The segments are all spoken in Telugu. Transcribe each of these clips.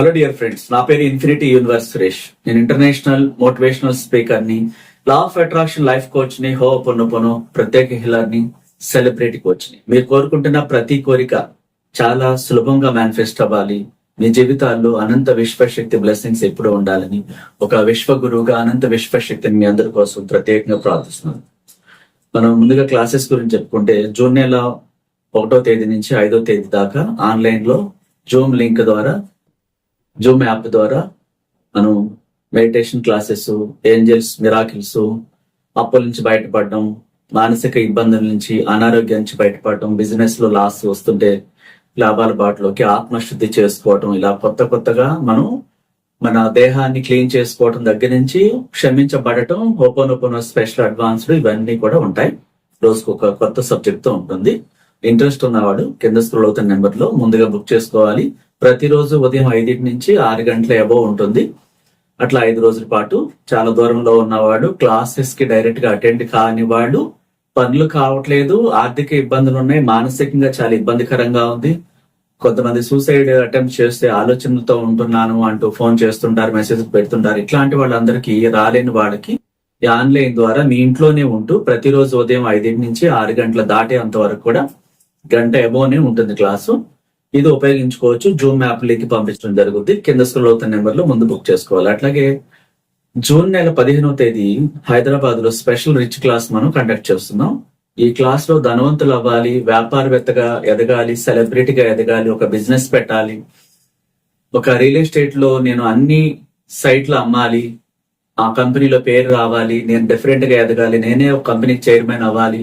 హలో డియర్ ఫ్రెండ్స్ నా పేరు ఇన్ఫినిటీ యూనివర్స్ సురేష్. నేను ఇంటర్నేషనల్ మోటివేషనల్ స్పీకర్ని లా ఆఫ్ అట్రాక్షన్ లైఫ్ కోచ్ని హో పొన్ను పొను ప్రత్యేక హిలర్ని సెలబ్రిటీ కోచ్ని. మీరు కోరుకుంటున్న ప్రతి కోరిక చాలా సులభంగా మేనిఫెస్ట్ అవ్వాలి. మీ జీవితాల్లో అనంత విశ్వశక్తి బ్లెస్సింగ్స్ ఎప్పుడూ ఉండాలని ఒక విశ్వ గురువుగా అనంత విశ్వశక్తిని మీ అందరి కోసం ప్రత్యేకంగా ప్రార్థిస్తున్నాను. మనం ముందుగా క్లాసెస్ గురించి చెప్పుకుంటే జూన్ నెల ఒకటో తేదీ నుంచి ఐదో తేదీ దాకా ఆన్లైన్లో జూమ్ లింక్ ద్వారా జూమ్ యాప్ ద్వారా మనం మెడిటేషన్ క్లాసెస్ ఏంజల్స్ మిరాకిల్స్ అప్పుల నుంచి బయటపడడం మానసిక ఇబ్బందుల నుంచి అనారోగ్యం నుంచి బయటపడడం బిజినెస్లో లాస్ వస్తుంటే లాభాల బాటలోకి ఆత్మశుద్ధి చేసుకోవటం ఇలా కొత్త కొత్తగా మనం మన దేహాన్ని క్లీన్ చేసుకోవటం దగ్గర నుంచి క్షమించబడటం ఓపెన్ ఓపెన్ స్పెషల్ అడ్వాన్స్డ్ ఇవన్నీ కూడా ఉంటాయి. రోజుకు ఒక కొత్త సబ్జెక్ట్తో ఉంటుంది. ఇంట్రెస్ట్ ఉన్నవాడు కింద స్క్రోల్ అవుతున్న నెంబర్లో ముందుగా బుక్ చేసుకోవాలి. ప్రతిరోజు ఉదయం ఐదింటి నుంచి ఆరు గంటల అబోవ్ ఉంటుంది. అట్లా ఐదు రోజుల పాటు చాలా దూరంలో ఉన్నవాడు క్లాసెస్కి డైరెక్ట్గా అటెండ్ కాని వాళ్ళు పనులు కావట్లేదు ఆర్థిక ఇబ్బందులు ఉన్నాయి మానసికంగా చాలా ఇబ్బందికరంగా ఉంది. కొంతమంది సూసైడ్ అటెంప్ట్ చేస్తే ఆలోచనలతో ఉంటున్నాను అంటూ ఫోన్ చేస్తుంటారు మెసేజ్ పెడుతుంటారు. ఇట్లాంటి వాళ్ళందరికీ రాలేని వాళ్ళకి ఈ ఆన్లైన్ ద్వారా మీ ఇంట్లోనే ఉంటూ ప్రతిరోజు ఉదయం ఐదింటి నుంచి ఆరు గంటల దాటేంత వరకు కూడా గంట ఎబోనే ఉంటుంది క్లాసు. ఇది ఉపయోగించుకోవచ్చు. జూమ్ యాప్ లింక్ పంపించడం జరుగుతుంది కింద స్క్రోల్ అవుతున్న నెంబర్లో ముందు బుక్ చేసుకోవాలి. అట్లాగే జూన్ నెల పదిహేనవ తేదీ హైదరాబాద్లో స్పెషల్ రిచ్ క్లాస్ మనం కండక్ట్ చేస్తున్నాం. ఈ క్లాస్లో ధనవంతులు అవ్వాలి వ్యాపారవేత్తగా ఎదగాలి సెలబ్రిటీగా ఎదగాలి ఒక బిజినెస్ పెట్టాలి ఒక రియల్ ఎస్టేట్లో నేను అన్ని సైట్లు అమ్మాలి ఆ కంపెనీలో పేరు రావాలి నేను డిఫరెంట్గా ఎదగాలి నేనే ఒక కంపెనీ చైర్మన్ అవ్వాలి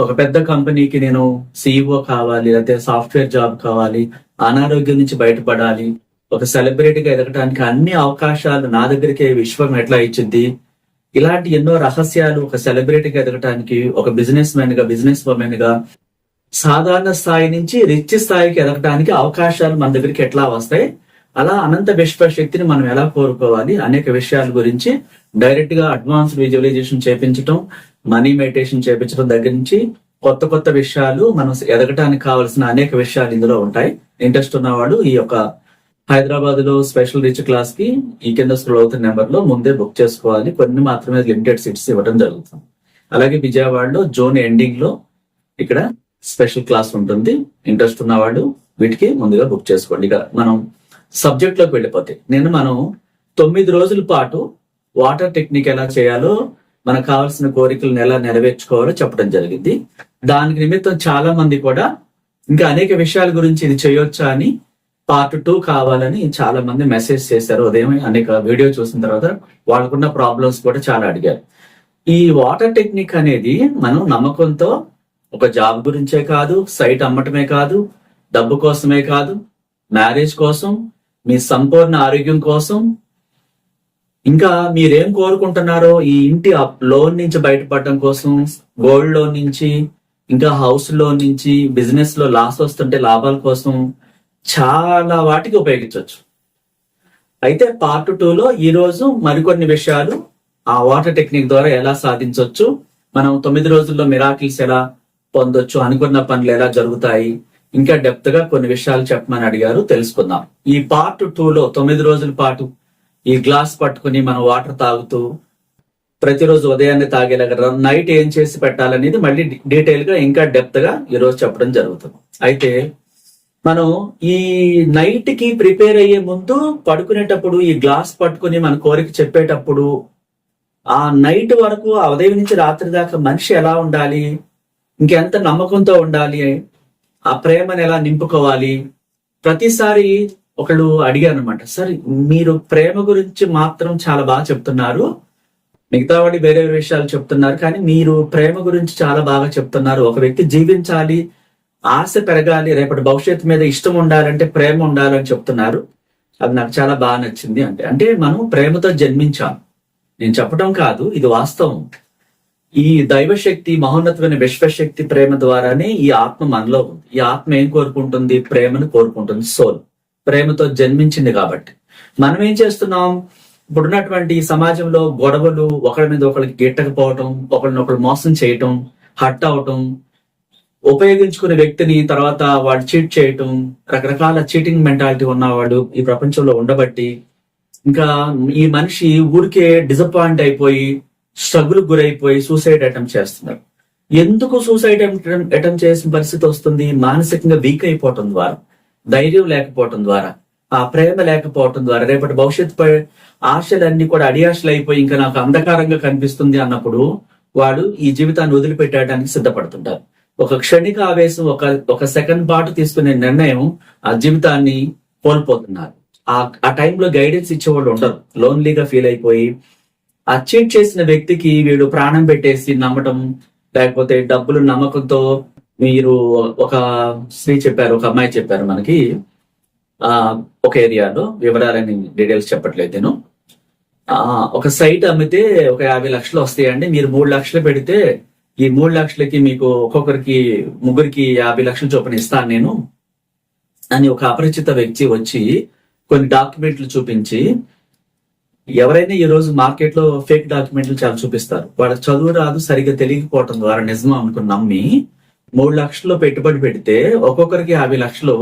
ఒక పెద్ద కంపెనీకి నేను సిఇఓ కావాలి లేకపోతే సాఫ్ట్వేర్ జాబ్ కావాలి అనారోగ్యం నుంచి బయటపడాలి ఒక సెలబ్రిటీగా ఎదగడానికి అన్ని అవకాశాలు నా దగ్గరికే విశ్వం ఎట్లా ఇచ్చింది? ఇలాంటి ఎన్నో రహస్యాలు ఒక సెలబ్రిటీగా ఎదగటానికి ఒక బిజినెస్ మ్యాన్గా బిజినెస్ ఉమెన్గా సాధారణ స్థాయి నుంచి రిచ్ స్థాయికి ఎదగటానికి అవకాశాలు మన దగ్గరికి ఎట్లా వస్తాయి? అలా అనంత విశ్వ శక్తిని మనం ఎలా కోరుకోవాలి? అనేక విషయాల గురించి డైరెక్ట్గా అడ్వాన్స్ విజువలైజేషన్ చేపించడం మనీ మెడిటేషన్ చేపించడం దగ్గర నుంచి కొత్త కొత్త విషయాలు మనం ఎదగటానికి కావాల్సిన అనేక విషయాలు ఇందులో ఉంటాయి. ఇంట్రెస్ట్ ఉన్నవాడు ఈ యొక్క హైదరాబాద్లో స్పెషల్ రిచ్ క్లాస్కి ఈ కింద స్క్రోల్ అవుతున్న నెంబర్లో ముందే బుక్ చేసుకోవాలి. కొన్ని మాత్రమే లిమిటెడ్ సీట్స్ ఇవ్వడం జరుగుతుంది. అలాగే విజయవాడలో జోన్ ఎండింగ్లో ఇక్కడ స్పెషల్ క్లాస్ ఉంటుంది. ఇంట్రెస్ట్ ఉన్నవాడు వీటికి ముందుగా బుక్ చేసుకోండి. ఇక మనం సబ్జెక్ట్లోకి వెళ్ళిపోతే నేను మనం తొమ్మిది రోజుల పాటు వాటర్ టెక్నిక్ ఎలా చేయాలో మనకు కావాల్సిన కోరికలను ఎలా నెరవేర్చుకోవాలో చెప్పడం జరిగింది. దానికి నిమిత్తం చాలా మంది కూడా ఇంకా అనేక విషయాల గురించి ఇది చేయొచ్చా అని పార్ట్ టూ కావాలని చాలా మంది మెసేజ్ చేశారు. ఉదయం అనేక వీడియో చూసిన తర్వాత వాళ్ళకున్న ప్రాబ్లమ్స్ కూడా చాలా అడిగారు. ఈ వాటర్ టెక్నిక్ అనేది మనం నమ్మకంతో ఒక జాబ్ గురించే కాదు సైట్ అమ్మటమే కాదు డబ్బు కోసమే కాదు మ్యారేజ్ కోసం మీ సంపూర్ణ ఆరోగ్యం కోసం ఇంకా మీరేం కోరుకుంటున్నారో ఈ ఇంటి లోన్ నుంచి బయటపడడం కోసం గోల్డ్ లోన్ నుంచి ఇంకా హౌస్ లోన్ నుంచి బిజినెస్లో లాస్ వస్తుంటే లాభాల కోసం చాలా వాటికి ఉపయోగించవచ్చు. అయితే పార్ట్ టూలో ఈ రోజు మరికొన్ని విషయాలు ఆ వాటర్ టెక్నిక్ ద్వారా ఎలా సాధించవచ్చు మనం తొమ్మిది రోజుల్లో మిరాకిల్స్ ఎలా పొందొచ్చు అనుకున్న పనులు ఎలా జరుగుతాయి ఇంకా డెప్త్గా కొన్ని విషయాలు చెప్పమని అడిగారు తెలుసుకుందాం. ఈ పార్ట్ టూలో తొమ్మిది రోజుల పాటు ఈ గ్లాస్ పట్టుకుని మనం వాటర్ తాగుతూ ప్రతిరోజు ఉదయాన్నే తాగేలాగా నైట్ ఏం చేసి పెట్టాలనేది మళ్ళీ డీటెయిల్గా ఇంకా డెప్త్గా ఈరోజు చెప్పడం జరుగుతుంది. అయితే మనం ఈ నైట్కి ప్రిపేర్ అయ్యే ముందు పడుకునేటప్పుడు ఈ గ్లాస్ పట్టుకుని మన కోరిక చెప్పేటప్పుడు ఆ నైట్ వరకు ఆ ఉదయం నుంచి రాత్రి దాకా మనిషి ఎలా ఉండాలి? ఇంకెంత నమ్మకంతో ఉండాలి? ఆ ప్రేమను ఎలా నింపుకోవాలి? ప్రతిసారి ఒకళ్ళు అడిగారు అనమాట సార్ మీరు ప్రేమ గురించి మాత్రం చాలా బాగా చెప్తున్నారు. మిగతా వాడి వేరే వేరే విషయాలు చెప్తున్నారు కానీ మీరు ప్రేమ గురించి చాలా బాగా చెప్తున్నారు. ఒక వ్యక్తి జీవించాలి ఆశ పెరగాలి రేపటి భవిష్యత్తు మీద ఇష్టం ఉండాలంటే ప్రేమ ఉండాలని చెప్తున్నారు. అది నాకు చాలా బాగా నచ్చింది అంటే అంటే మనం ప్రేమతో జన్మించాం. నేను చెప్పడం కాదు ఇది వాస్తవం. ఈ దైవశక్తి మహోన్నతమైన విశ్వశక్తి ప్రేమ ద్వారానే ఈ ఆత్మ మనలో ఉంది. ఈ ఆత్మ ఏం కోరుకుంటుంది? ప్రేమను కోరుకుంటుంది సోల్. ప్రేమతో జన్మించింది కాబట్టి. మనం ఏం చేస్తున్నాం? ఇప్పుడున్నటువంటి ఈ సమాజంలో గొడవలు ఒకరి మీద ఒకరికి గిట్టకపోవటం ఒకరినొకరు మోసం చేయటం హట్ అవటం ఉపయోగించుకునే వ్యక్తిని తర్వాత వాడు చీట్ చేయటం రకరకాల చీటింగ్ మెంటాలిటీ ఉన్నవాడు ఈ ప్రపంచంలో ఉండబట్టి ఇంకా ఈ మనిషి ఊరికే డిసప్పాయింట్ అయిపోయి స్ట్రగుల్ గురైపోయి సూసైడ్ అటెంప్ట్ చేస్తున్నారు. ఎందుకు సూసైడ్ అటెంప్ట్ చేసిన పరిస్థితి వస్తుంది? మానసికంగా వీక్ అయిపోవటం ద్వారా. ధైర్యం లేకపోవటం ద్వారా ఆ ప్రేమ లేకపోవటం ద్వారా రేపటి భవిష్యత్తుపై ఆశలన్నీ కూడా అడియాశలు అయిపోయి ఇంకా నాకు అంధకారంగా కనిపిస్తుంది అన్నప్పుడు వాడు ఈ జీవితాన్ని వదిలిపెట్టడానికి సిద్ధపడుతుంటారు. ఒక క్షణిక ఆవేశం ఒక ఒక సెకండ్ పాటు తీసుకునే నిర్ణయం ఆ జీవితాన్ని కోల్పోతున్నారు. ఆ ఆ టైంలో గైడెన్స్ ఇచ్చేవాళ్ళు ఉండరు. లోన్లీగా ఫీల్ అయిపోయి ఆ చీట్ చేసిన వ్యక్తికి వీడు ప్రాణం పెట్టేసి నమ్మటం లేకపోతే డబ్బులు నమ్మకంతో మీరు ఒక స్త్రీ చెప్పారు ఒక అమ్మాయి చెప్పారు మనకి. ఆ ఒక ఏరియాలో వివరాలని డీటెయిల్స్ చెప్పట్లేదు నేను. ఆ ఒక సైట్ అమ్మితే ఒక యాభై లక్షలు వస్తాయండి. మీరు మూడు లక్షలు పెడితే ఈ మూడు లక్షలకి మీకు ఒక్కొక్కరికి ముగ్గురికి యాభై లక్షలు చొప్పున ఇస్తాను నేను. అని ఒక అపరిచిత వ్యక్తి వచ్చి కొన్ని డాక్యుమెంట్లు చూపించి ఎవరైనా ఈ రోజు మార్కెట్లో ఫేక్ డాక్యుమెంట్లు చాలా చూపిస్తారు. వాళ్ళకి చదువు రాదు సరిగ్గా తెలియకపోవటం ద్వారా నిజం అనుకుని నమ్మి మూడు లక్షల్లో పెట్టుబడి పెడితే ఒక్కొక్కరికి యాభై లక్షలు.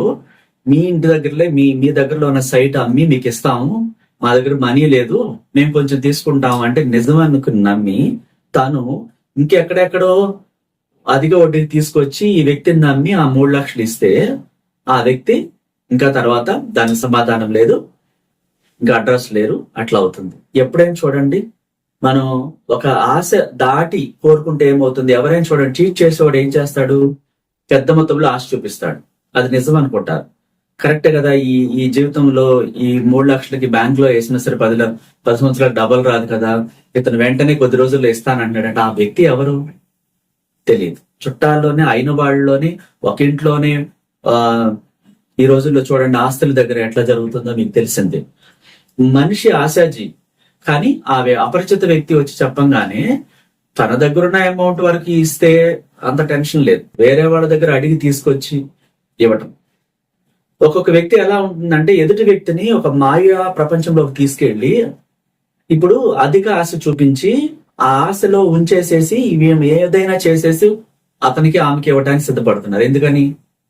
మీ ఇంటి దగ్గరలే మీ మీ దగ్గరలో ఉన్న సైట్ అమ్మి మీకు ఇస్తాము. మా దగ్గర మనీ లేదు మేము కొంచెం తీసుకుంటాము అంటే నిజమనుకుని నమ్మి తను ఇంకెక్కడెక్కడో అధిక వడ్డీకి తీసుకొచ్చి ఈ వ్యక్తిని నమ్మి ఆ మూడు లక్షలు ఇస్తే ఆ వ్యక్తి ఇంకా తర్వాత దానికి సమాధానం లేదు. ఇంకా అడ్రస్ లేరు. అట్లా అవుతుంది. ఎప్పుడైనా చూడండి. మనం ఒక ఆశ దాటి కోరుకుంటే ఏమవుతుంది? ఎవరైనా చూడండి చీట్ చేసేవాడు ఏం చేస్తాడు? పెద్ద మొత్తంలో ఆశ చూపిస్తాడు. అది నిజం అనుకుంటారు. కరెక్ట్ కదా ఈ ఈ జీవితంలో ఈ మూడు లక్షలకి బ్యాంక్లో వేసిన సరే పది పది సంవత్సరాలు డబల్ రాదు కదా. ఇతను వెంటనే కొద్ది రోజుల్లో ఇస్తానంటాడంటే ఆ వ్యక్తి ఎవరు? తెలియదు. చుట్టాల్లోనే అయిన వాళ్ళలోనే ఒక ఇంట్లోనే ఆ ఈ రోజుల్లో చూడండి ఆస్తుల దగ్గర ఎట్లా జరుగుతుందో మీకు తెలిసిందే. మనిషి ఆశాజీ కానీ ఆ అపరిచిత వ్యక్తి వచ్చి చెప్పంగానే తన దగ్గర ఉన్న అమౌంట్ వరకు ఇస్తే అంత టెన్షన్ లేదు. వేరే వాళ్ళ దగ్గర అడిగి తీసుకొచ్చి ఇవ్వటం. ఒక్కొక్క వ్యక్తి ఎలా ఉంటుందంటే ఎదుటి వ్యక్తిని ఒక మాయ ప్రపంచంలోకి తీసుకెళ్ళి ఇప్పుడు అధిక ఆశ చూపించి ఆ ఆశలో ఉంచేసేసి ఇవి ఏదైనా చేసేసి అతనికి ఆమెకి ఇవ్వడానికి సిద్ధపడుతున్నారు. ఎందుకని?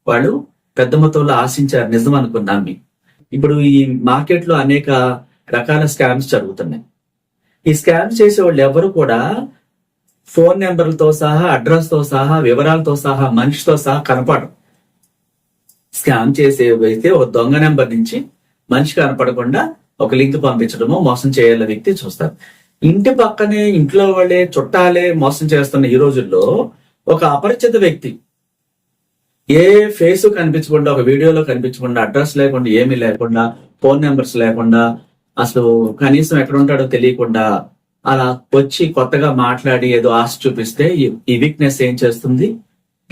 వాళ్ళు పెద్ద మొత్తంలో ఆశించారు. నిజం అనుకున్నాం ఇప్పుడు ఈ మార్కెట్లో అనేక రకాల స్కామ్స్ జరుగుతున్నాయి. ఈ స్కామ్స్ చేసే వాళ్ళు ఎవరు కూడా ఫోన్ నెంబర్లతో సహా అడ్రస్తో సహా వివరాలతో సహా మనిషితో సహా కనపడరు. స్కామ్ చేసే వ్యక్తి ఒక దొంగ నెంబర్ నుంచి మనిషి కనపడకుండా ఒక లింక్ పంపించడము మోసం చేయాల వ్యక్తి చూస్తారు. ఇంటి పక్కనే ఇంట్లో వాళ్ళే చుట్టాలే మోసం చేస్తున్న ఈ రోజుల్లో ఒక అపరిచిత వ్యక్తి ఏ ఫేస్ కనిపించకుండా ఒక వీడియోలో కనిపించకుండా అడ్రస్ లేకుండా ఏమీ లేకుండా ఫోన్ నెంబర్స్ లేకుండా అసలు కనీసం ఎక్కడ ఉంటాడో తెలియకుండా అలా వచ్చి కొత్తగా మాట్లాడి ఏదో ఆశ చూపిస్తే ఈ- వీక్నెస్ ఏం చేస్తుంది?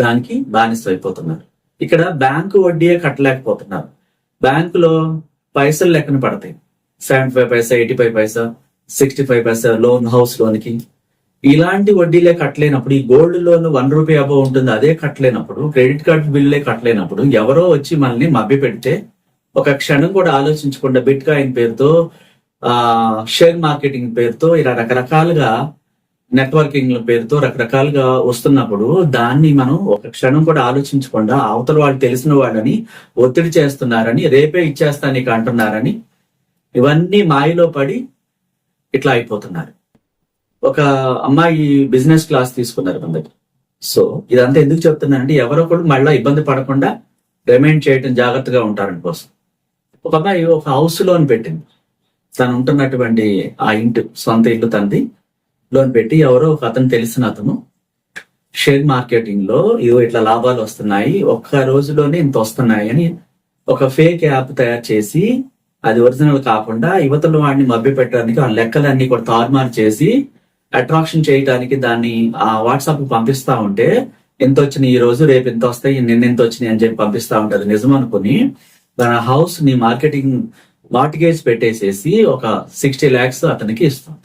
దానికి బానిస అయిపోతున్నారు. ఇక్కడ బ్యాంకు వడ్డీయే కట్టలేకపోతున్నారు. బ్యాంకులో పైసలు లెక్కన పడతాయి. సెవెంటీ ఫైవ్ పైసా ఎయిటీ ఫైవ్ పైసా సిక్స్టీ ఫైవ్ పైసా లోన్ హౌస్ లోన్కి. ఇలాంటి వడ్డీలే కట్టలేనప్పుడు ఈ గోల్డ్ లోన్ వన్ రూపీ అబో ఉంటుంది అదే కట్టలేనప్పుడు క్రెడిట్ కార్డ్ బిల్లే కట్టలేనప్పుడు ఎవరో వచ్చి మనల్ని మభ్య పెడితే ఒక క్షణం కూడా ఆలోచించకుండా బిట్ కాయిన్ పేరుతో ఆ షేర్ మార్కెటింగ్ పేరుతో ఇలా రకరకాలుగా నెట్వర్కింగ్ పేరుతో రకరకాలుగా వస్తున్నప్పుడు దాన్ని మనం ఒక క్షణం కూడా ఆలోచించకుండా అవతల వాళ్ళు తెలిసిన వాళ్ళని ఒత్తిడి చేస్తున్నారని రేపే ఇచ్చేస్తా నీకు అంటున్నారని ఇవన్నీ మాయలో పడి ఇట్లా అయిపోతున్నారు. ఒక అమ్మాయి బిజినెస్ క్లాస్ తీసుకున్నారు మన దగ్గర. సో ఇదంతా ఎందుకు చెప్తున్నానంటే ఎవరో కూడా మళ్ళీ ఇబ్బంది పడకుండా రిమైండ్ చేయడం జాగ్రత్తగా ఉంటారని కోసం. ఒక అమ్మాయి ఒక హౌస్ లోన్ పెట్టింది. తను ఉంటున్నటువంటి ఆ ఇంటి సొంత ఇల్లు తనది. లోన్ పెట్టి ఎవరో ఒక అతను తెలిసిన అతను షేర్ మార్కెటింగ్లో ఇవో ఇట్లా లాభాలు వస్తున్నాయి ఒక్క రోజులోనే ఇంత వస్తున్నాయి అని ఒక ఫేక్ యాప్ తయారు చేసి అది ఒరిజినల్ కాకుండా యువతలు వాడిని మభ్య పెట్టడానికి ఆ లెక్కలన్నీ కూడా తారుమారు చేసి అట్రాక్షన్ చేయడానికి దాన్ని ఆ వాట్సాప్ పంపిస్తా ఉంటే ఎంత వచ్చినాయి ఈ రోజు రేపు ఎంత వస్తాయి నిన్న ఎంత వచ్చినాయి అని చెప్పి పంపిస్తా ఉంటారు నిజం అనుకుని తన హౌస్ని మార్కెటింగ్ మార్టిగేజ్ పెట్టేసేసి ఒక సిక్స్టీ ల్యాక్స్ అతనికి ఇస్తాం.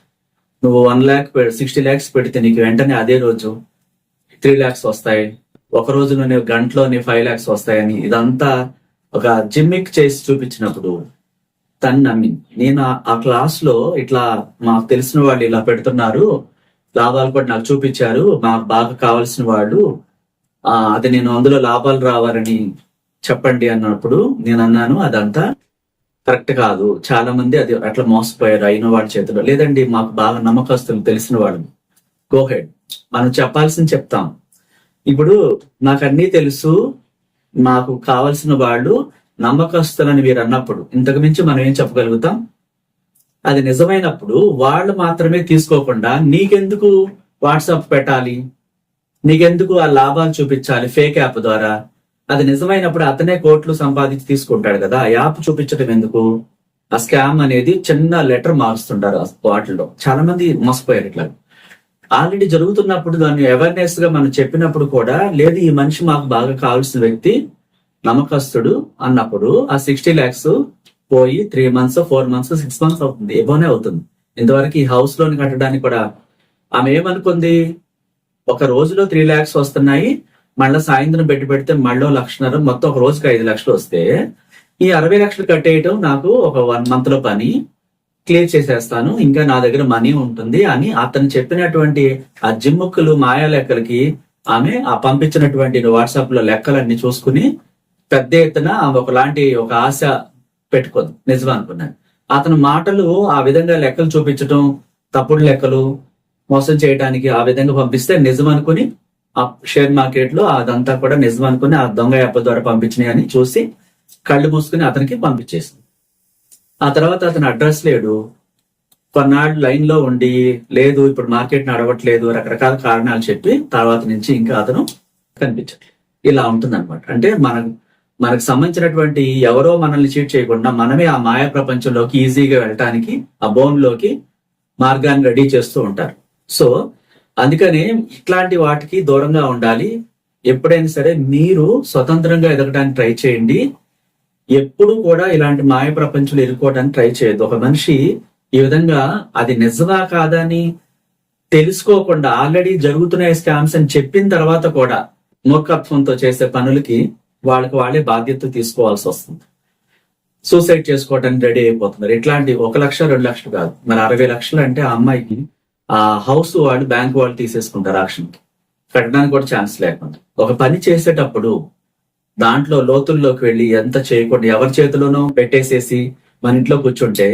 నువ్వు వన్ ల్యాక్ సిక్స్టీ ల్యాక్స్ పెడితే నీకు వెంటనే అదే రోజు త్రీ ల్యాక్స్ వస్తాయి. ఒక రోజులోనే గంటలోనే ఫైవ్ ల్యాక్స్ వస్తాయని ఇదంతా ఒక జిమ్మిక్ చేసి చూపించినప్పుడు తను నమ్మింది నేను ఆ- ఆ క్లాస్లో ఇట్లా మాకు తెలిసిన వాళ్ళు ఇలా పెడుతున్నారు లాభాలు కూడా నాకు చూపించారు మాకు బాగా కావాల్సిన వాళ్ళు ఆ, అది నేను అందులో లాభాలు రావాలని చెప్పండి అన్నప్పుడు నేను అన్నాను అదంతా కరెక్ట్ కాదు. చాలా మంది అది అట్లా మోసపోయారు అయిన వాళ్ళ చేతిలో. లేదండి మాకు బాగా నమ్మకస్తులు తెలిసిన వాళ్ళు. గోహెడ్ మనం చెప్పాల్సింది చెప్తాం. ఇప్పుడు నాకు అన్నీ తెలుసు మాకు కావలసిన వాళ్ళు నమ్మకస్తులని మీరు అన్నప్పుడు ఇంతకు మించి మనం ఏం చెప్పగలుగుతాం? అది నిజమైనప్పుడు వాళ్ళు మాత్రమే తీసుకోకుండా నీకెందుకు వాట్సాప్ పెట్టాలి? నీకెందుకు ఆ లాభాలు చూపించాలి? ఫేక్ యాప్ ద్వారా? అది నిజమైనప్పుడు అతనే కోట్లు సంపాదించి తీసుకుంటాడు కదా. ఆ యాప్ చూపించడం ఎందుకు? ఆ స్కామ్ అనేది చిన్న లెటర్ మారుస్తుంటారు ఆ వాటిల్లో. చాలా మంది మోసపోయారు ఇట్లా. ఆల్రెడీ జరుగుతున్నప్పుడు దాన్ని అవేర్నెస్గా మనం చెప్పినప్పుడు కూడా లేదు ఈ మనిషి మాకు బాగా కావాల్సిన వ్యక్తి నమ్మకస్తుడు అన్నప్పుడు ఆ సిక్స్టీ ల్యాక్స్ పోయి three months four months six months అవుతుంది. ఏమోనే అవుతుంది. ఇంతవరకు ఈ హౌస్ లోన్ కట్టడానికి కూడా ఆమె ఏమనుకుంది? ఒక రోజులో త్రీ ల్యాక్స్ వస్తున్నాయి. మళ్ళీ సాయంత్రం పెట్టి పెడితే మళ్ళీ లక్షన్నర మొత్తం ఒక రోజుకి ఐదు లక్షలు వస్తే ఈ అరవై లక్షలు కట్టేయటం నాకు ఒక వన్ మంత్లో పని క్లియర్ చేసేస్తాను. ఇంకా నా దగ్గర మనీ ఉంటుంది అని అతను చెప్పినటువంటి ఆ జిమ్ముక్కులు మాయా లెక్కలకి ఆమె ఆ పంపించినటువంటి వాట్సాప్లో లెక్కలన్నీ చూసుకుని పెద్ద ఎత్తున ఆమె ఒకలాంటి ఒక ఆశ పెట్టుకోదు. నిజం అనుకున్నాను. అతని మాటలు ఆ విధంగా లెక్కలు చూపించడం తప్పుడు లెక్కలు మోసం చేయడానికి ఆ విధంగా పంపిస్తే నిజం అనుకుని ఆ షేర్ మార్కెట్లో అదంతా కూడా నిజం అనుకుని ఆ దొంగ యాప్ ద్వారా పంపించినాయి అని చూసి కళ్ళు మూసుకుని అతనికి పంపించేసింది. ఆ తర్వాత అతను అడ్రస్ లేడు. కొన్నాళ్ళు లైన్లో ఉండి లేదు ఇప్పుడు మార్కెట్ నడవట్లేదు రకరకాల కారణాలు చెప్పి తర్వాత నుంచి ఇంకా అతను కనిపించాడు ఇలా ఉంటుంది అనమాట అంటే మన మనకు సంబంధించినటువంటి ఎవరో మనల్ని చీట్ చేయకుండా మనమే ఆ మాయా ప్రపంచంలోకి ఈజీగా వెళ్ళటానికి ఆ బోన్లోకి మార్గాన్ని రెడీ చేస్తూ ఉంటారు. సో అందుకనే ఇట్లాంటి వాటికి దూరంగా ఉండాలి. ఎప్పుడైనా సరే మీరు స్వతంత్రంగా ఎదగడానికి ట్రై చేయండి. ఎప్పుడు కూడా ఇలాంటి మాయ ప్రపంచంలో ఎదుర్కోవడానికి ట్రై చేయదు ఒక మనిషి ఈ విధంగా అది నిజమా కాదని తెలుసుకోకుండా ఆల్రెడీ జరుగుతున్నాయి స్కామ్స్ అని చెప్పిన తర్వాత కూడా మూర్ఖత్వంతో చేసే పనులకి వాళ్ళకి వాళ్ళే బాధ్యత తీసుకోవాల్సి వస్తుంది. సూసైడ్ చేసుకోవడానికి రెడీ అయిపోతున్నారు. ఇట్లాంటి ఒక లక్ష రెండు లక్షలు కాదు. మరి అరవై లక్షలు అంటే ఆ అమ్మాయికి ఆ హౌస్ వాళ్ళు బ్యాంక్ వాళ్ళు తీసేసుకుంటారు ఆక్షన్కి. కట్టడానికి కూడా ఛాన్స్ లేకుండా. ఒక పని చేసేటప్పుడు దాంట్లో లోతుల్లోకి వెళ్ళి ఎంత చేయకుండా ఎవరి చేతిలోనో పెట్టేసేసి మన ఇంట్లో కూర్చుంటే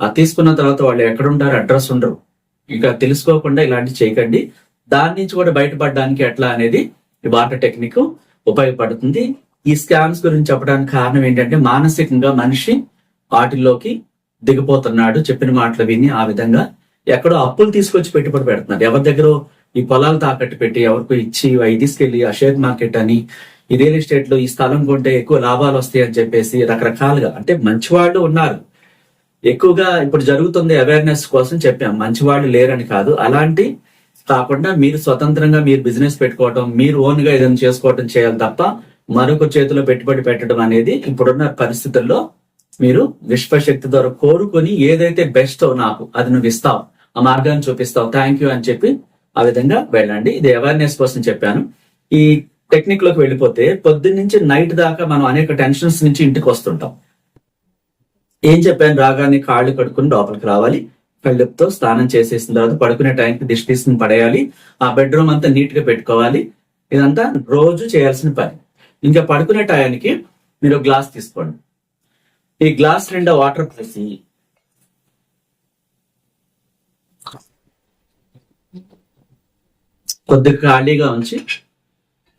ఆ తీసుకున్న తర్వాత వాళ్ళు ఎక్కడుంటారు అడ్రస్ ఉండరు. ఇంకా తెలుసుకోకుండా ఇలాంటి చేయకండి. దాని నుంచి కూడా బయటపడడానికి ఎట్లా అనేది ఈ వాటర్ టెక్నిక్ ఉపయోగపడుతుంది. ఈ స్కామ్స్ గురించి చెప్పడానికి కారణం ఏంటంటే మానసికంగా మనిషి వాటిల్లోకి దిగిపోతున్నాడు చెప్పిన మాటలు విని ఆ విధంగా ఎక్కడో అప్పులు తీసుకొచ్చి పెట్టుబడి పెడుతున్నారు. ఎవరి దగ్గర ఈ పొలాలు తాకట్టు పెట్టి ఎవరికో ఇచ్చి అవి తీసుకెళ్ళి ఆ షేర్ మార్కెట్ అని ఈ రియల్ ఎస్టేట్లో ఈ స్థలం కొంటే ఎక్కువ లాభాలు వస్తాయి అని చెప్పేసి రకరకాలుగా అంటే మంచివాళ్ళు ఉన్నారు. ఎక్కువగా ఇప్పుడు జరుగుతుంది అవేర్నెస్ కోసం చెప్పాం. మంచివాళ్ళు లేరని కాదు. అలాంటి కాకుండా మీరు స్వతంత్రంగా మీరు బిజినెస్ పెట్టుకోవటం మీరు ఓన్గా ఏదైనా చేసుకోవటం చేయాలి తప్ప మరొక చేతిలో పెట్టుబడి పెట్టడం అనేది ఇప్పుడున్న పరిస్థితుల్లో మీరు విశ్వశక్తి ద్వారా కోరుకొని ఏదైతే బెస్ట్ నాకు అది నువ్వు ఇస్తావు ఆ మార్గాన్ని చూపిస్తావు థ్యాంక్ యూ అని చెప్పి ఆ విధంగా వెళ్ళండి. ఇది అవేర్నెస్ కోసం చెప్పాను. ఈ టెక్నిక్లోకి వెళ్ళిపోతే పొద్దున్న నుంచి నైట్ దాకా మనం అనేక టెన్షన్స్ నుంచి ఇంటికి వస్తుంటాం. ఏం చెప్పాను? రాగానే కాళ్ళు కడుక్కుని లోపలికి రావాలి. కళ్ళుతో స్నానం చేసేసిన తర్వాత పడుకునే టైంకి దిష్టి తీసుకుని పడేయాలి. ఆ బెడ్రూమ్ అంతా నీట్గా పెట్టుకోవాలి. ఇదంతా రోజు చేయాల్సిన పని. ఇంకా పడుకునే టయానికి మీరు గ్లాస్ తీసుకోండి. ఈ గ్లాస్ నిండా వాటర్ పోసి. కొద్దిగా ఖాళీగా ఉంచి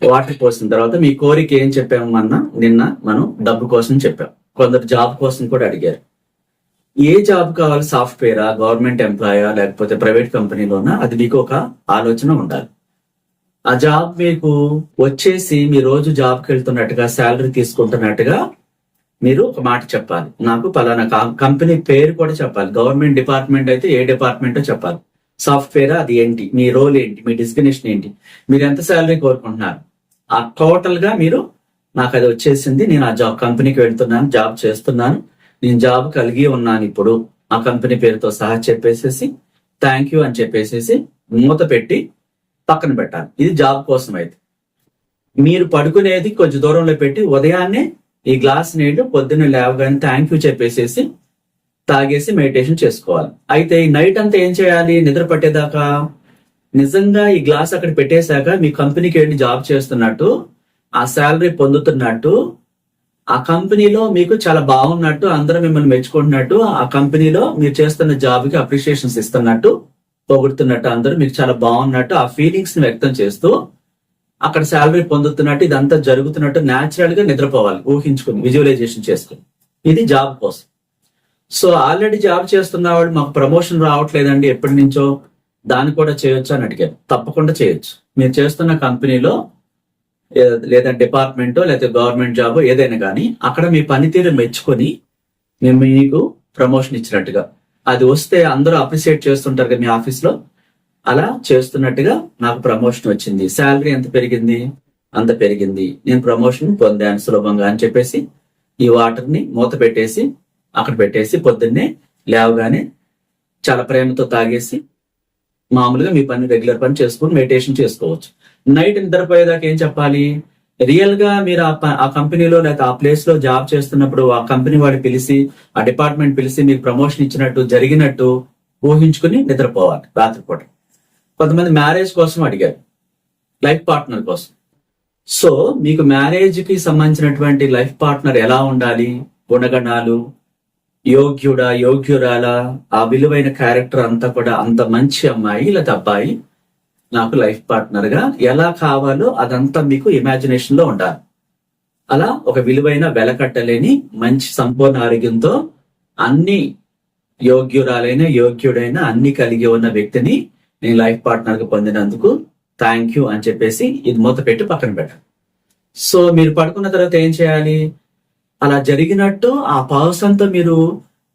వాటర్ పోసిన తర్వాత మీ కోరిక ఏం చెప్పాము అన్న నిన్న మనం డబ్బు కోసం చెప్పాం. కొందరు జాబ్ కోసం కూడా అడిగారు. ఏ జాబ్ కావాలి? సాఫ్ట్వేరా గవర్నమెంట్ ఎంప్లాయా లేకపోతే ప్రైవేట్ కంపెనీలోనా? అది మీకు ఒక ఆలోచన ఉండాలి. ఆ జాబ్ మీకు వచ్చేసి మీ రోజు జాబ్కి వెళ్తున్నట్టుగా శాలరీ తీసుకుంటున్నట్టుగా మీరు ఒక మాట చెప్పాలి. నాకు పలానా కంపెనీ పేరు కూడా చెప్పాలి. గవర్నమెంట్ డిపార్ట్మెంట్ అయితే ఏ డిపార్ట్మెంటో చెప్పాలి. సాఫ్ట్వేర్ అది ఏంటి? మీ రోల్ ఏంటి? మీ డిస్కనేషన్ ఏంటి? మీరు ఎంత శాలరీ కోరుకుంటున్నారు? ఆ టోటల్గా మీరు నాకు అది వచ్చేసింది. నేను ఆ జాబ్ కంపెనీకి వెళ్తున్నాను జాబ్ చేస్తున్నాను. నేను జాబ్ కలిగి ఉన్నాను ఇప్పుడు. ఆ కంపెనీ పేరుతో సహా చెప్పేసేసి థ్యాంక్ యూ అని చెప్పేసేసి మూత పెట్టి పక్కన పెట్టాలి. ఇది జాబ్ కోసం అయితే. మీరు పడుకునేది కొంచెం దూరంలో పెట్టి ఉదయాన్నే ఈ గ్లాస్ నీళ్ళు పొద్దున్న లేవగానే థ్యాంక్ యూ చెప్పేసేసి తాగేసి మెడిటేషన్ చేసుకోవాలి. అయితే ఈ నైట్ అంతా ఏం చేయాలి? నిద్ర పట్టేదాకా? నిజంగా ఈ గ్లాస్ అక్కడ పెట్టేశాక మీ కంపెనీకి వెళ్ళి జాబ్ చేస్తున్నట్టు ఆ శాలరీ పొందుతున్నట్టు ఆ కంపెనీలో మీకు చాలా బాగున్నట్టు అందరూ మిమ్మల్ని మెచ్చుకుంటున్నట్టు ఆ కంపెనీలో మీరు చేస్తున్న జాబ్కి అప్రిషియేషన్స్ ఇస్తున్నట్టు పొగుడుతున్నట్టు అందరూ మీకు చాలా బాగున్నట్టు ఆ ఫీలింగ్స్ని వ్యక్తం చేస్తూ అక్కడ శాలరీ పొందుతున్నట్టు ఇదంతా జరుగుతున్నట్టు న్యాచురల్గా నిద్రపోవాలి ఊహించుకుని విజువలైజేషన్ చేసుకుని. ఇది జాబ్ కోసం. సో ఆల్రెడీ జాబ్ చేస్తున్న వాళ్ళు మాకు ప్రమోషన్ రావట్లేదండి ఎప్పటి నుంచో. దాన్ని కూడా చేయొచ్చు అని అడిగారు. తప్పకుండా చేయొచ్చు. మీరు చేస్తున్న కంపెనీలో లేదా డిపార్ట్మెంట్ లేదా గవర్నమెంట్ జాబ్ ఏదైనా కానీ అక్కడ మీ పనితీరు మెచ్చుకొని మేము మీకు ప్రమోషన్ ఇచ్చినట్టుగా. అది వస్తే అందరూ అప్రిసియేట్ చేస్తుంటారు కదా మీ ఆఫీస్లో అలా చేస్తున్నట్టుగా నాకు ప్రమోషన్ వచ్చింది. శాలరీ ఎంత పెరిగింది? అంత పెరిగింది. నేను ప్రమోషన్ పొందాను సులభంగా అని చెప్పేసి ఈ వాటర్ని మూత పెట్టేసి అక్కడ పెట్టేసి పొద్దున్నే లేవగానే చాలా ప్రేమతో తాగేసి మామూలుగా మీ పని రెగ్యులర్ పని చేసుకుని మెడిటేషన్ చేసుకోవచ్చు. నైట్ నిద్రపోయేదాకా ఏం చెప్పాలి? రియల్గా మీరు ఆ ఆ కంపెనీలో లేకపోతే ఆ ప్లేస్లో జాబ్ చేస్తున్నప్పుడు ఆ కంపెనీ వాడు పిలిచి ఆ డిపార్ట్మెంట్ పిలిచి మీకు ప్రమోషన్ ఇచ్చినట్టు జరిగినట్టు ఊహించుకుని నిద్రపోవాలి రాత్రిపూట. కొంతమంది మ్యారేజ్ కోసం అడిగారు. లైఫ్ పార్ట్నర్ కోసం. సో మీకు మ్యారేజ్కి సంబంధించినటువంటి లైఫ్ పార్ట్నర్ ఎలా ఉండాలి? గుణగణాలు యోగ్యుడా యోగ్యురాల? ఆ విలువైన క్యారెక్టర్ అంతా కూడా అంత మంచి అమ్మాయి లేదా అబ్బాయి నాకు లైఫ్ పార్ట్నర్గా ఎలా కావాలో అదంతా మీకు ఇమాజినేషన్లో ఉండాలి. అలా ఒక విలువైన వెలకట్టలేని మంచి సంపూర్ణ ఆరోగ్యంతో అన్ని యోగ్యురాలైన యోగ్యుడైన అన్ని కలిగి ఉన్న వ్యక్తిని నేను లైఫ్ పార్ట్నర్ పొందినందుకు థ్యాంక్ యూ అని చెప్పేసి ఇది మూత పెట్టి పక్కన పెట్టాలి సో మీరు పడుకున్న తర్వాత ఏం చేయాలి? అలా జరిగినట్టు ఆ పర్సన్ అంతా మీరు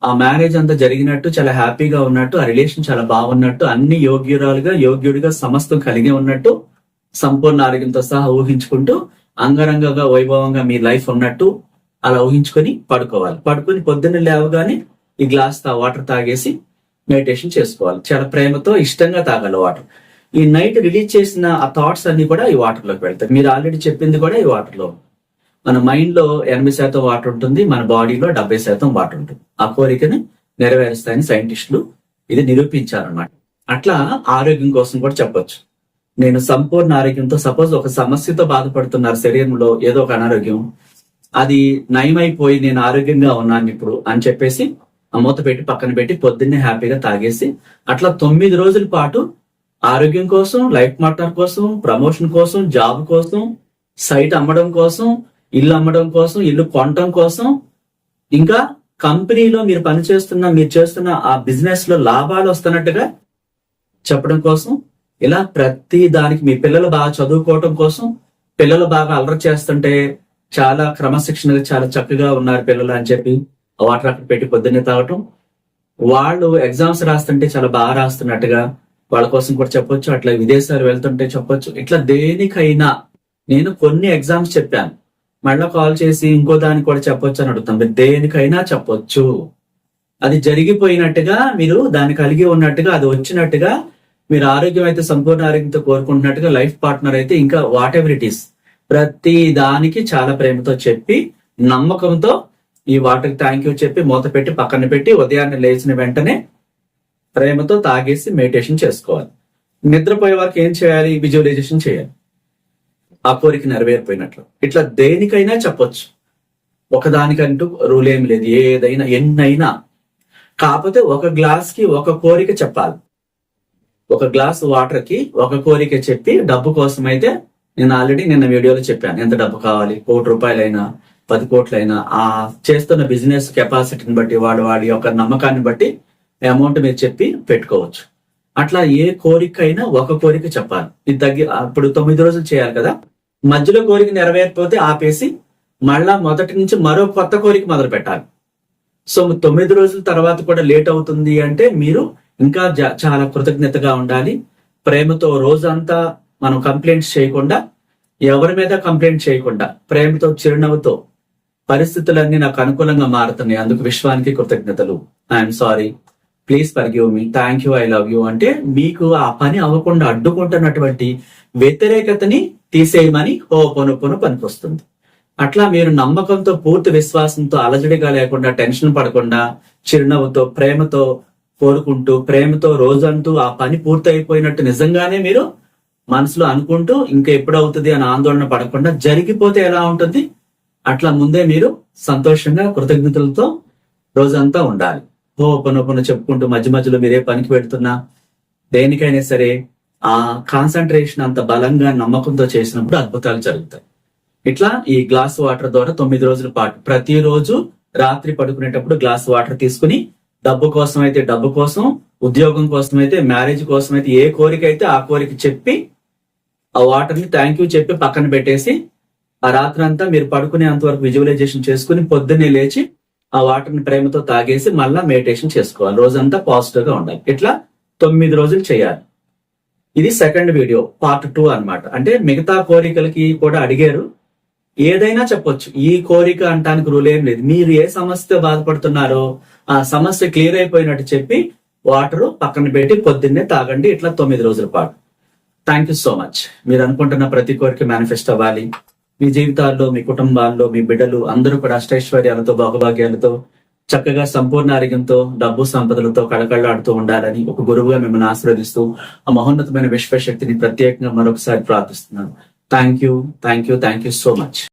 ఆ మ్యారేజ్ అంతా జరిగినట్టు చాలా హ్యాపీగా ఉన్నట్టు ఆ రిలేషన్ చాలా బాగున్నట్టు అన్ని యోగ్యురాలుగా యోగ్యుడిగా సమస్తం కలిగి ఉన్నట్టు సంపూర్ణ ఆరోగ్యంతో సహా ఊహించుకుంటూ అంగరంగగా వైభవంగా మీ లైఫ్ ఉన్నట్టు అలా ఊహించుకొని పడుకోవాలి. పడుకొని పొద్దున్న లేవగానే ఈ గ్లాస్ తా వాటర్ తాగేసి మెడిటేషన్ చేసుకోవాలి. చాలా ప్రేమతో ఇష్టంగా తాగాలి వాటర్. ఈ నైట్ రిలీజ్ చేసిన ఆ థాట్స్ అన్ని కూడా ఈ వాటర్లోకి వెళ్తాయి. మీరు ఆల్రెడీ చెప్పింది కూడా ఈ వాటర్లో మన మైండ్లో ఎనభై శాతం వాటర్ ఉంటుంది మన బాడీలో డెబ్బై శాతం వాటర్ ఉంటుంది. ఆ కోరికని నెరవేరుస్తాయని సైంటిస్టులు ఇది నిరూపించారన్నమాట. అట్లా ఆరోగ్యం కోసం కూడా చెప్పొచ్చు. నేను సంపూర్ణ ఆరోగ్యంతో సపోజ్ ఒక సమస్యతో బాధపడుతున్నారు శరీరంలో ఏదో ఒక అనారోగ్యం. అది నయమైపోయి నేను ఆరోగ్యంగా ఉన్నాను ఇప్పుడు అని చెప్పేసి మూత పెట్టి పక్కన పెట్టి పొద్దున్నే హ్యాపీగా తాగేసి అట్లా తొమ్మిది రోజుల పాటు ఆరోగ్యం కోసం లైఫ్ పార్ట్నర్ కోసం ప్రమోషన్ కోసం జాబ్ కోసం సైట్ అమ్మడం కోసం ఇల్లు అమ్మడం కోసం ఇల్లు కొనడం కోసం ఇంకా కంపెనీలో మీరు పనిచేస్తున్న మీరు చేస్తున్న ఆ బిజినెస్లో లాభాలు వస్తున్నట్టుగా చెప్పడం కోసం ఇలా ప్రతి దానికి మీ పిల్లలు బాగా చదువుకోవటం కోసం పిల్లలు బాగా అలరి చేస్తుంటే చాలా క్రమశిక్షణగా చాలా చక్కగా ఉన్నారు పిల్లలు అని చెప్పి. వాటర్ అక్కడ పెట్టి పొద్దున్నే తాగటం. వాళ్ళు ఎగ్జామ్స్ రాస్తుంటే చాలా బాగా రాస్తున్నట్టుగా వాళ్ళ కోసం కూడా చెప్పొచ్చు అట్లా విదేశాలు వెళ్తుంటే చెప్పొచ్చు. ఇట్లా దేనికైనా నేను కొన్ని ఎగ్జామ్స్ చెప్పాను. మళ్ళీ కాల్ చేసి ఇంకో దానికి కూడా చెప్పొచ్చు అని అడుగుతాం మీరు దేనికైనా చెప్పొచ్చు. అది జరిగిపోయినట్టుగా మీరు దాన్ని కలిగి ఉన్నట్టుగా అది వచ్చినట్టుగా మీరు ఆరోగ్యం అయితే సంపూర్ణ ఆరోగ్యంతో కోరుకుంటున్నట్టుగా లైఫ్ పార్ట్నర్ అయితే ఇంకా వాట్ ఎవర్ ఇట్ ఈస్ ప్రతి దానికి చాలా ప్రేమతో చెప్పి నమ్మకంతో ఈ వాటర్ థ్యాంక్ యూ చెప్పి మూత పెట్టి పక్కన పెట్టి ఉదయాన్నే లేచిన వెంటనే ప్రేమతో తాగేసి మెడిటేషన్ చేసుకోవాలి. నిద్రపోయే వారికి ఏం చేయాలి? విజువలైజేషన్ చేయాలి. ఆ కోరిక నెరవేరిపోయినట్లు. ఇట్లా దేనికైనా చెప్పొచ్చు. ఒకదానికంటూ రూల్ ఏమి లేదు. ఏదైనా ఎన్నైనా. కాకపోతే ఒక గ్లాస్కి ఒక కోరిక చెప్పాలి. ఒక గ్లాస్ వాటర్కి ఒక కోరిక చెప్పి డబ్బు కోసం అయితే నేను ఆల్రెడీ నిన్న వీడియోలో చెప్పాను. ఎంత డబ్బు కావాలి? కోటి రూపాయలైనా పది కోట్లైనా ఆ చేస్తున్న బిజినెస్ కెపాసిటీని బట్టి వాడు వాడి యొక్క నమ్మకాన్ని బట్టి అమౌంట్ మీరు చెప్పి పెట్టుకోవచ్చు. అట్లా ఏ కోరిక అయినా ఒక కోరిక చెప్పాలి. ఇది తగ్గి అప్పుడు తొమ్మిది రోజులు చేయాలి కదా మధ్యలో కోరిక నెరవేరకపోతే ఆపేసి మళ్ళా మొదటి నుంచి మరో కొత్త కోరిక మొదలు పెట్టాలి. సో తొమ్మిది రోజుల తర్వాత కూడా లేట్ అవుతుంది అంటే మీరు ఇంకా చాలా కృతజ్ఞతగా ఉండాలి. ప్రేమతో రోజంతా మనం కంప్లైంట్స్ చేయకుండా ఎవరి మీద కంప్లైంట్ చేయకుండా ప్రేమతో చిరునవ్వుతో పరిస్థితులన్నీ నాకు అనుకూలంగా మారుతున్నాయి. అందుకు విశ్వానికి కృతజ్ఞతలు. I'm sorry please forgive me thank you I love you అంటే మీకు ఆ పని అవ్వకుండా అడ్డుకుంటున్నటువంటి వ్యతిరేకతని తీసేయమని ఓ పొను పనికొస్తుంది. అట్లా మీరు నమ్మకంతో పూర్తి విశ్వాసంతో అలజడిగా లేకుండా టెన్షన్ పడకుండా చిరునవ్వుతో ప్రేమతో కోరుకుంటూ ప్రేమతో రోజంటూ ఆ పని పూర్తి అయిపోయినట్టు నిజంగానే మీరు మనసులో అనుకుంటూ ఇంకా ఎప్పుడు అవుతుంది అని ఆందోళన పడకుండా జరిగిపోతే ఎలా ఉంటుంది? అట్లా ముందే మీరు సంతోషంగా కృతజ్ఞతలతో రోజంతా ఉండాలి. ఓ పను పను చెప్పుకుంటూ మధ్య మధ్యలో మీరే పనికి పెడుతున్నా దేనికైనా సరే ఆ కాన్సన్ట్రేషన్ అంత బలంగా నమ్మకంతో చేసినప్పుడు అద్భుతాలు జరుగుతాయి. ఇట్లా ఈ గ్లాస్ వాటర్ ద్వారా తొమ్మిది రోజుల పాటు ప్రతిరోజు రాత్రి పడుకునేటప్పుడు గ్లాస్ వాటర్ తీసుకుని డబ్బు కోసం అయితే డబ్బు కోసం ఉద్యోగం కోసం అయితే మ్యారేజ్ కోసం అయితే ఏ కోరిక అయితే ఆ కోరిక చెప్పి ఆ వాటర్ని థ్యాంక్ యూ చెప్పి పక్కన పెట్టేసి ఆ రాత్రి అంతా మీరు పడుకునేంత వరకు విజువలైజేషన్ చేసుకుని పొద్దున్నే లేచి ఆ వాటర్ని ప్రేమతో తాగేసి మళ్ళా మెడిటేషన్ చేసుకోవాలి. రోజంతా పాజిటివ్గా ఉండాలి. ఇట్లా తొమ్మిది రోజులు చేయాలి. ఇది సెకండ్ వీడియో పార్ట్ టూ అన్నమాట. అంటే మిగతా కోరికలకి కూడా అడిగారు. ఏదైనా చెప్పొచ్చు. ఈ కోరిక అంటానికి రూల్ ఏం లేదు. మీరు ఏ సమస్య బాధపడుతున్నారో ఆ సమస్య క్లియర్ అయిపోయినట్టు చెప్పి వాటర్ పక్కన పెట్టి పొద్దున్నే తాగండి. ఇట్లా తొమ్మిది రోజుల పాటు. థ్యాంక్ యూ సో మచ్ మీరు అనుకుంటున్న ప్రతి కోరిక మేనిఫెస్ట్ అవ్వాలి. మీ జీవితాల్లో మీ కుటుంబాల్లో మీ బిడ్డలు అందరూ కూడా అష్టైశ్వర్యాలతో భాగభాగ్యాలతో చక్కగా సంపూర్ణ ఆరోగ్యంతో డబ్బు సంపదలతో కళకళలాడుతూ ఉండాలని ఒక గురువుగా మిమ్మల్ని ఆశీర్వదిస్తూ ఆ మహోన్నతమైన విశ్వశక్తిని ప్రత్యేకంగా మరొకసారి ప్రార్థిస్తున్నాను. Thank you thank you thank you so much